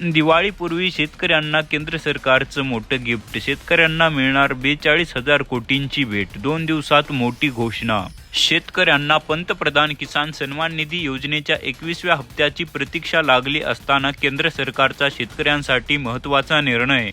दिवाळीपूर्वी शेतकऱ्यांना केंद्र सरकारचं मोठं गिफ्ट शेतकऱ्यांना मिळणार बेचाळीस हजार कोटींची भेट दोन दिवसात मोठी घोषणा. शेतकऱ्यांना पंतप्रधान किसान सन्मान निधी योजनेच्या एकवीसव्या हप्त्याची प्रतीक्षा लागली असताना केंद्र सरकारचा शेतकऱ्यांसाठी महत्त्वाचा निर्णय.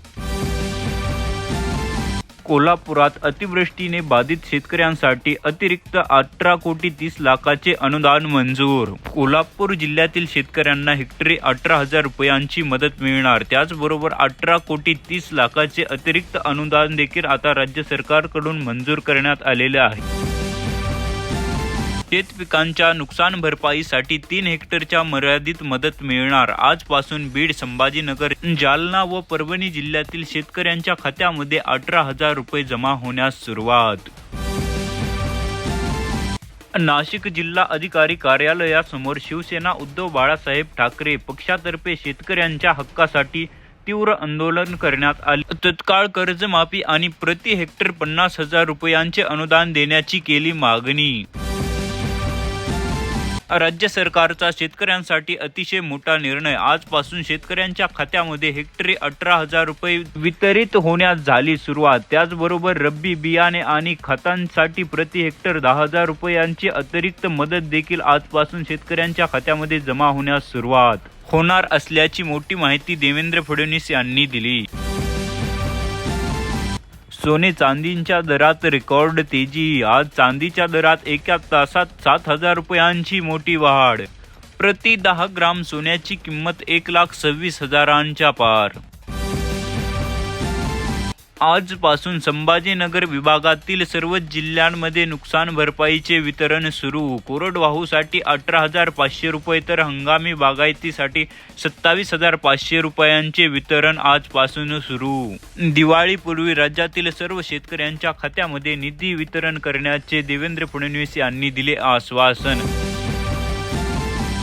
कोल्हापुरात अतिवृष्टीने बाधित शेतकऱ्यांसाठी अतिरिक्त अठरा कोटी तीस लाखाचे अनुदान मंजूर. कोल्हापूर जिल्ह्यातील शेतकऱ्यांना हेक्टरी अठरा हजार रुपयांची मदत मिळणार. त्याचबरोबर अठरा कोटी तीस लाखाचे अतिरिक्त अनुदान देखील आता राज्य सरकारकडून मंजूर करण्यात आलेले आहे. शेत पिकांच्या नुकसान भरपाईसाठी तीन हेक्टरच्या मर्यादित मदत मिळणार. आजपासून बीड संभाजीनगर जालना व परभणी जिल्ह्यातील शेतकऱ्यांच्या खात्यामध्ये अठरा हजार रुपये जमा होण्यास सुरुवात. नाशिक जिल्हा अधिकारी कार्यालयासमोर शिवसेना उद्धव बाळासाहेब ठाकरे पक्षातर्फे शेतकऱ्यांच्या हक्कासाठी तीव्र आंदोलन करण्यात आले. तत्काळ कर्जमाफी आणि प्रति हेक्टर पन्नास हजार रुपयांचे अनुदान देण्याची केली मागणी. राज्य सरकारचा शेतकऱ्यांसाठी अतिशय मोठा निर्णय. आजपासून शेतकऱ्यांच्या खात्यामध्ये हेक्टरी अठरा हजार रुपये वितरित होण्यास झाली सुरुवात. त्याचबरोबर रब्बी बियाणे आणि खतांसाठी प्रति हेक्टर दहा हजार रुपयांची अतिरिक्त मदत देखील आजपासून शेतकऱ्यांच्या खात्यामध्ये जमा होण्यास सुरुवात होणार असल्याची मोठी माहिती देवेंद्र फडणवीस यांनी दिली. सोने चांदीच्या दरात रेकॉर्ड तेजी. आज चांदीच्या दरात एका तासात सात हजार रुपयांची मोठी वाढ. प्रति दहा ग्राम सोन्याची किंमत एक लाख सव्वीस हजारांच्या पार. आजपासून संभाजीनगर विभागातील सर्व जिल्ह्यांमध्ये नुकसान भरपाईचे वितरण सुरू. कोरडवाहूसाठी अठरा हजार पाचशे रुपये तर हंगामी बागायतीसाठी सत्तावीस हजार पाचशे रुपयांचे वितरण आजपासून सुरू. दिवाळीपूर्वी राज्यातील सर्व शेतकऱ्यांच्या खात्यामध्ये निधी वितरण करण्याचे देवेंद्र फडणवीस यांनी दिले आश्वासन.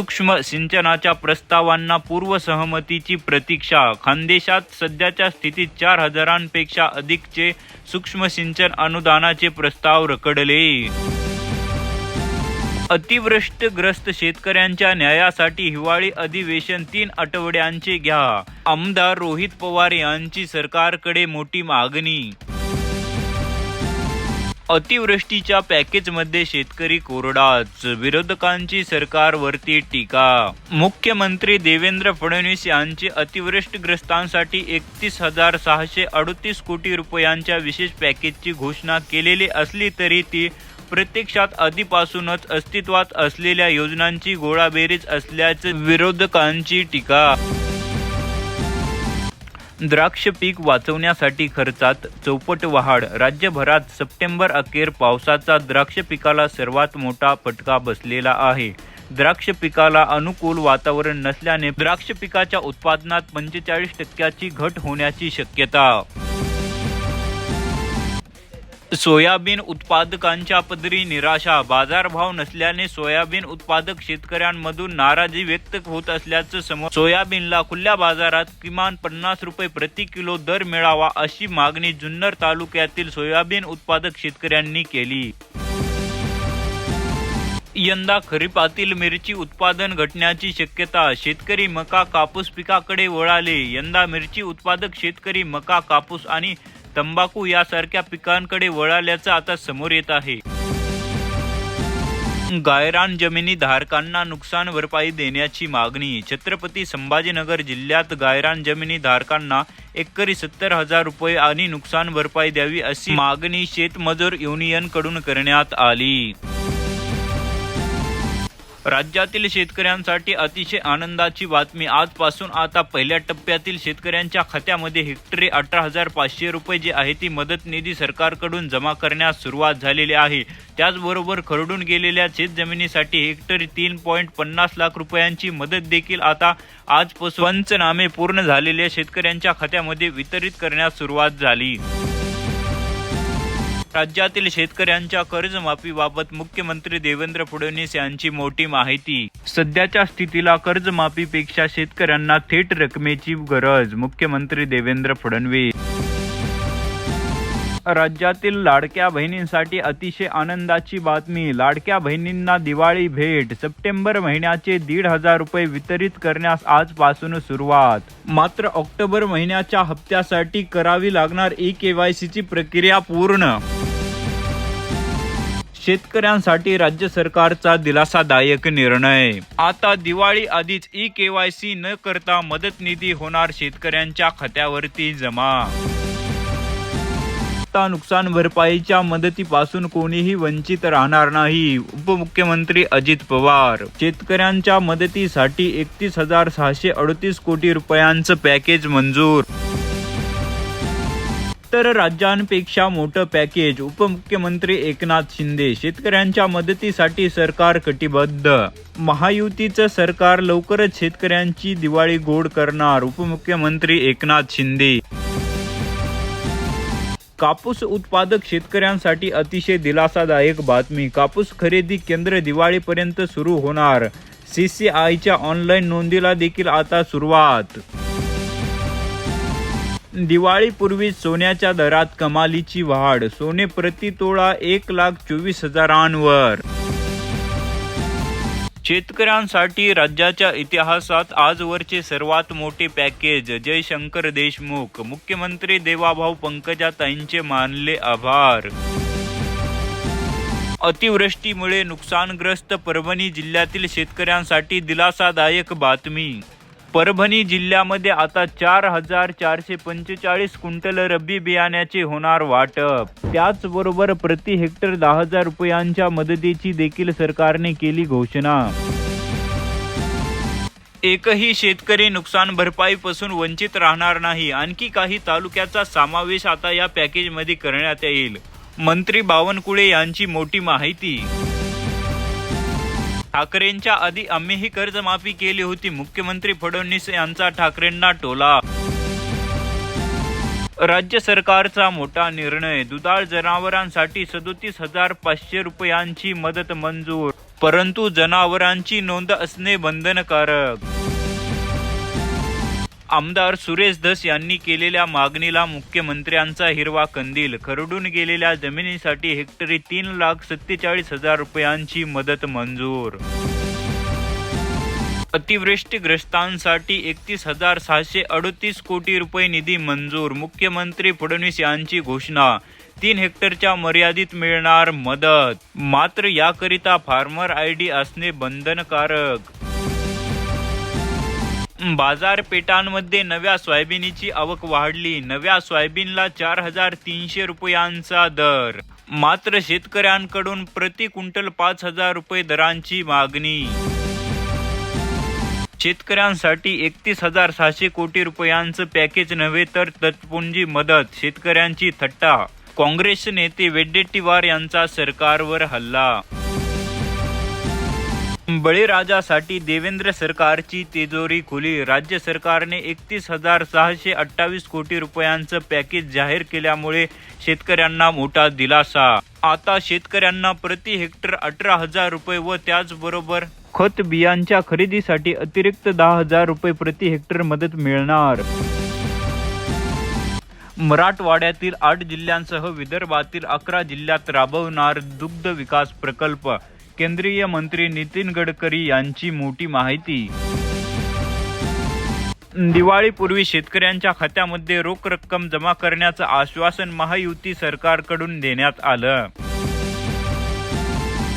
सूक्ष्म सिंचनाच्या प्रस्तावांना पूर्वसहमतीची प्रतीक्षा. खानदेशात सध्याच्या स्थितीत चार हजारांपेक्षा अधिकचे सूक्ष्म सिंचन अनुदानाचे प्रस्ताव रखडले. अतिवृष्टग्रस्त शेतकऱ्यांच्या न्यायासाठी हिवाळी अधिवेशन तीन आठवड्यांचे घ्या. आमदार रोहित पवार यांची सरकारकडे मोठी मागणी. अतिवृष्टीच्या पॅकेजमध्ये शेतकरी कोरडाच विरोधकांची सरकारवरती टीका. मुख्यमंत्री देवेंद्र फडणवीस यांचे अतिवृष्टग्रस्तांसाठी एकतीस हजार सहाशे अडतीस कोटी रुपयांच्या विशेष पॅकेजची घोषणा केलेली असली तरी ती प्रत्यक्षात आधीपासूनच अस्तित्वात असलेल्या योजनांची गोळाबेरीज असल्याचं विरोधकांची टीका. द्राक्ष पीक वाचवण्यासाठी खर्चात चौपट वाढ राज्यभरात सप्टेंबर अखेर पावसाचा द्राक्ष पिकाला सर्वात मोठा फटका बसलेला आहे. द्राक्ष पिकाला अनुकूल वातावरण नसल्याने द्राक्ष पिकाच्या उत्पादनात पंचेचाळीस टक्क्याची घट होण्याची शक्यता सोयाबीन उत्पादकांच्या पदरी निराशा बाजारभाव नसल्याने सोयाबीन उत्पादक शेतकऱ्यांमधून नाराजी व्यक्त होत असल्याचं समोर सोयाबीनला खुल्या बाजारात किमान पन्नास रुपये प्रति किलो दर मिळावा अशी मागणी जुन्नर तालुक्यातील सोयाबीन उत्पादक शेतकऱ्यांनी केली. यंदा खरीपातील मिरची उत्पादन घटण्याची शक्यता शेतकरी मका कापूस पिकाकडे वळाले. यंदा मिरची उत्पादक शेतकरी मका कापूस आणि तंबाखू यासारख्या पिकांकडे वळाल्याचं आता समोर येत आहे. गायरान जमिनी धारकांना नुकसान भरपाई देण्याची मागणी छत्रपती संभाजीनगर जिल्ह्यात गायरान जमिनी धारकांना एकरी सत्तर हजार रुपये आणि नुकसान भरपाई द्यावी अशी मागणी शेतमजूर युनियनकडून करण्यात आली. राज्यातील शेतकऱ्यांसाठी अतिशय आनंदाची बातमी आजपासून आता पहिल्या टप्प्यातील शेतकऱ्यांच्या खात्यामध्ये हेक्टरी अठरा हजार पाचशे रुपये जी आहे ती मदत निधी सरकारकडून जमा करण्यास सुरुवात झालेली आहे. त्याचबरोबर खरडून गेलेल्या शेतजमिनीसाठी हेक्टरी तीन पॉईंट पन्नास लाख रुपयांची मदत देखील आता आजपासून पंचनामे पूर्ण झालेल्या शेतकऱ्यांच्या खात्यामध्ये वितरित करण्यास सुरुवात झाली. राज्यातील शेतकऱ्यांच्या कर्जमाफीबाबत मुख्यमंत्री देवेंद्र फडणवीस यांची मोठी माहिती. सध्याच्या स्थितीला कर्जमाफीपेक्षा शेतकऱ्यांना थेट रकमेची गरज मुख्यमंत्री देवेंद्र फडणवीस. राज्यातील लाडक्या बहिणींसाठी अतिशय आनंदाची बातमी लाडक्या बहिणींना दिवाळी भेट सप्टेंबर महिन्याचे दीड हजार रुपये वितरित करण्यास आजपासून सुरुवात. मात्र ऑक्टोबर महिन्याच्या हप्त्यासाठी करावी लागणार ई केवायसीची प्रक्रिया पूर्ण शेतकऱ्यांसाठी राज्य सरकारचा दिलासादायक निर्णय. आता दिवाळी आधीच ई केवायसी न करता मदत निधी होणार शेतकऱ्यांच्या खात्यावरती जमा. आता नुकसान भरपाईच्या मदतीपासून कोणीही वंचित राहणार नाही उपमुख्यमंत्री अजित पवार. शेतकऱ्यांच्या मदतीसाठी एकतीस हजार सहाशे अडतीस कोटी रुपयांचं पॅकेज मंजूर. इतर राज्यांपेक्षा मोठं पॅकेज उपमुख्यमंत्री एकनाथ शिंदे शेतकऱ्यांच्या मदतीसाठी सरकार कटिबद्ध. महायुतीचं सरकार लवकरच शेतकऱ्यांची दिवाळी गोड करणार उपमुख्यमंत्री एकनाथ शिंदे. कापूस उत्पादक शेतकऱ्यांसाठी अतिशय दिलासादायक बातमी कापूस खरेदी केंद्र दिवाळीपर्यंत सुरू होणार. सीसीआयच्या ऑनलाईन नोंदीला देखील आता सुरुवात. दिवाळीपूर्वी सोन्याच्या दरात कमालीची वाढ सोने प्रति तोळा एक लाख चोवीस हजारांवर. शेतकऱ्यांसाठी राज्याच्या इतिहासात आजवरचे सर्वात मोठे पॅकेज जयशंकर देशमुख. मुख्यमंत्री देवाभाऊ पंकजाताईंचे मानले आभार. अतिवृष्टीमुळे नुकसानग्रस्त परभणी जिल्ह्यातील शेतकऱ्यांसाठी दिलासादायक बातमी. परभणी जिल्ह्यामध्ये आता चार हजार चारशे पंचेचाळीस क्विंटल रब्बी बियाण्याचे होणार वाटप. त्याचबरोबर प्रति हेक्टर दहा हजार रुपयांच्या मदतीची देखील सरकारने केली घोषणा. एकही शेतकरी नुकसान भरपाईपासून वंचित राहणार नाही. आणखी काही तालुक्याचा समावेश आता या पॅकेजमध्ये करण्यात येईल. मंत्री बावनकुळे यांची मोठी माहिती ठाकरेंच्या आधी आम्हीही कर्जमाफी केली होती. मुख्यमंत्री फडणवीस यांचा ठाकरेंना टोला. राज्य सरकारचा मोठा निर्णय दुधाळ जनावरांसाठी सदोतीस हजार पाचशे रुपयांची मदत मंजूर. परंतु जनावरांची नोंद असणे बंधनकारक. आमदार सुरेश धस यांनी केलेल्या मागणीला मुख्यमंत्र्यांचा हिरवा कंदील. खरडून गेलेल्या जमिनीसाठी हेक्टरी तीन लाख सत्तेचाळीस हजार रुपयांची मदत मंजूर. अतिवृष्टीग्रस्तांसाठी एकतीस हजार सहाशे अडतीस कोटी रुपये निधी मंजूर. मुख्यमंत्री फडणवीस यांची घोषणा. तीन हेक्टरच्या मर्यादित मिळणार मदत. मात्र याकरिता फार्मर आय डी असणे बंधनकारक. बाजारपेठांमध्ये नव्या सोयाबीनची आवक वाढली. नव्या सोयाबीनला चार हजार तीनशे रुपयांचा दर. मात्र शेतकऱ्यांकडून प्रति क्विंटल पाच हजार रुपये दरांची मागणी. शेतकऱ्यांसाठी एकतीस हजार सहाशे कोटी रुपयांचं पॅकेज नव्हे तर तत्पुंजी मदत शेतकऱ्यांची थट्टा. काँग्रेस नेते वेड्डेट्टीवार यांचा सरकारवर हल्ला. बळीराजासाठी देवेंद्र सरकारची तिजोरी खुली. राज्य सरकारने एकतीस हजार सहाशे अठ्ठावीस कोटी रुपयांचं पॅकेज जाहीर केल्यामुळे शेतकऱ्यांना मोठा दिलासा. आता शेतकऱ्यांना प्रति हेक्टर अठरा हजार रुपये व त्याचबरोबर खत बियांच्या खरेदीसाठी अतिरिक्त दहा हजार रुपये प्रति हेक्टर मदत मिळणार. मराठवाड्यातील आठ जिल्ह्यांसह विदर्भातील अकरा जिल्ह्यात राबवणार दुग्ध विकास प्रकल्प. केंद्रीय मंत्री नितीन गडकरी यांची मोठी माहिती. दिवाळीपूर्वी शेतकऱ्यांच्या खात्यामध्ये रोख रक्कम जमा करण्याचं आश्वासन महायुती सरकारकडून देण्यात आलं.